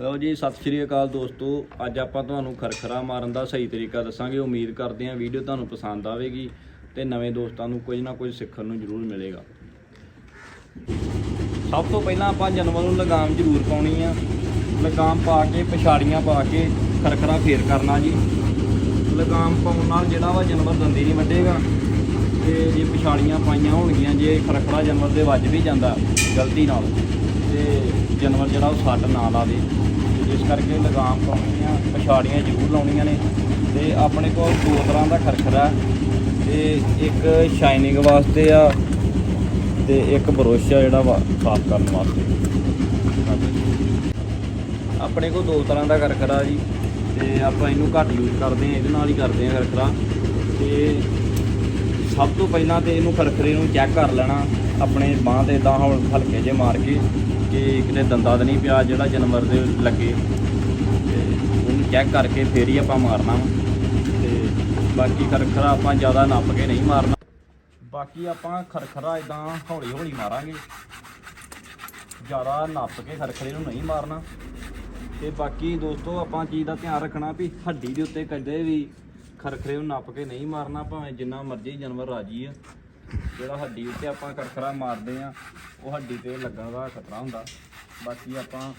ਲਓ ਜੀ, ਸਤਿ ਸ਼੍ਰੀ ਅਕਾਲ ਦੋਸਤੋ। ਅੱਜ ਆਪਾਂ ਤੁਹਾਨੂੰ ਖਰਖਰਾ ਮਾਰਨ ਦਾ ਸਹੀ ਤਰੀਕਾ ਦੱਸਾਂਗੇ। ਉਮੀਦ ਕਰਦੇ ਹਾਂ ਵੀਡੀਓ ਤੁਹਾਨੂੰ ਪਸੰਦ ਆਵੇਗੀ ਤੇ ਨਵੇਂ ਦੋਸਤਾਂ ਨੂੰ ਕੁਝ ਨਾ ਕੁਝ ਸਿੱਖਣ ਨੂੰ ਜ਼ਰੂਰ ਮਿਲੇਗਾ। ਸਭ ਤੋਂ ਪਹਿਲਾਂ ਆਪਾਂ ਜਾਨਵਰ ਨੂੰ ਲਗਾਮ ਜ਼ਰੂਰ ਪਾਉਣੀ ਆ। ਲਗਾਮ ਪਾ ਕੇ, ਪਿਛਾੜੀਆਂ ਪਾ ਕੇ ਖਰਖਰਾ ਫੇਰ ਕਰਨਾ ਜੀ। ਲਗਾਮ ਪਾਉਣ ਨਾਲ ਜਿਹੜਾ ਵਾ ਜਾਨਵਰ ਦੰਦੀ ਨਹੀਂ ਵੱਢੇਗਾ। ਤੇ ਜੇ ਪਛਾੜੀਆਂ ਪਾਈਆਂ ਹੋਣਗੀਆਂ, ਜੇ ਖਰਖਰਾ ਜਾਨਵਰ ਦੇ ਵੱਜ ਵੀ ਜਾਂਦਾ ਗਲਤੀ ਨਾਲ। ਤੇ ਜਾਨਵਰ ਜਿਹੜਾ ਉਹ ਸੱਟ ਨਾ ਲਾਵੇ ਤੇ ਇਸ ਕਰਕੇ ਲਗਾਮ ਪਾਉਣੀਆਂ, ਪਛਾੜੀਆਂ ਜ਼ਰੂਰ ਲਾਉਣੀਆਂ ਨੇ। ਤੇ ਆਪਣੇ ਕੋਲ ਦੋ ਤਰ੍ਹਾਂ ਦਾ ਖਰਖਰਾ ਹੈ। ਤੇ ਇੱਕ ਸ਼ਾਈਨਿੰਗ ਵਾਸਤੇ ਆ, ਤੇ ਇੱਕ ਬਰੋਸ਼ ਆ ਜਿਹੜਾ ਵਾ ਸਾਫ਼ ਕਰਨ ਵਾਸਤੇ। ਆਪਣੇ ਕੋਲ ਦੋ ਤਰ੍ਹਾਂ ਦਾ ਖਰਖਰਾ ਜੀ। ਤੇ ਆਪਾਂ ਇਹਨੂੰ ਘੱਟ ਯੂਜ਼ ਕਰਦੇ ਹਾਂ, ਇਹਦੇ ਨਾਲ ਹੀ ਕਰਦੇ ਹਾਂ ਖਰਖਰਾ। ਤੇ ਸਭ ਤੋਂ ਪਹਿਲਾਂ ਤੇ ਇਹਨੂੰ ਖਰਖਰੇ ਨੂੰ ਚੈੱਕ ਕਰ ਲੈਣਾ, ਆਪਣੇ ਬਾਹ ਤੇ ਇਦਾਂ ਹੁਣ ਹਲਕੇ ਜੇ ਮਾਰ ਕੇ ਕਿ ਕਿਤੇ ਦੰਦਾ ਤਾਂ ਨਹੀਂ ਪਿਆ, ਜਿਹੜਾ ਜਾਨਵਰ ਦੇ ਲੱਗੇ। ਤੇ ਉਹਨੂੰ ਚੈੱਕ ਕਰਕੇ ਫੇਰ ਹੀ ਆਪਾਂ ਮਾਰਨਾ ਵਾ। ਤੇ ਬਾਕੀ ਖਰਖਰਾ ਆਪਾਂ ਜ਼ਿਆਦਾ ਨੱਪ ਕੇ ਨਹੀਂ ਮਾਰਨਾ। ਬਾਕੀ ਆਪਾਂ ਖਰਖਰਾ ਇਦਾਂ ਹੌਲੀ ਹੌਲੀ ਮਾਰਾਂਗੇ। ਜ਼ਿਆਦਾ ਨੱਪ ਕੇ ਖਰਖਰੇ ਨੂੰ ਨਹੀਂ ਮਾਰਨਾ। ਤੇ ਬਾਕੀ ਦੋਸਤੋ ਆਪਾਂ ਚੀਜ਼ ਦਾ ਧਿਆਨ ਰੱਖਣਾ ਵੀ ਹੱਡੀ ਦੇ ਉੱਤੇ ਕਦੇ ਵੀ ਖਰਖਰੇ ਨੂੰ ਨੱਪ ਕੇ ਨਹੀਂ ਮਾਰਨਾ, ਭਾਵੇਂ ਜਿੰਨਾ ਮਰਜ਼ੀ ਜਾਨਵਰ ਰਾਜੀ ਆ। ਜਿਹੜਾ ਹੱਡੀ ਉੱਤੇ ਆਪਾਂ ਖਰਖਰਾ ਮਾਰਦੇ ਆ, ਉਹ ਹੱਡੀ ਤੇ ਲੱਗਣ ਦਾ ਖਤਰਾ ਹੁੰਦਾ। ਬਾਕੀ ਆਪਾਂ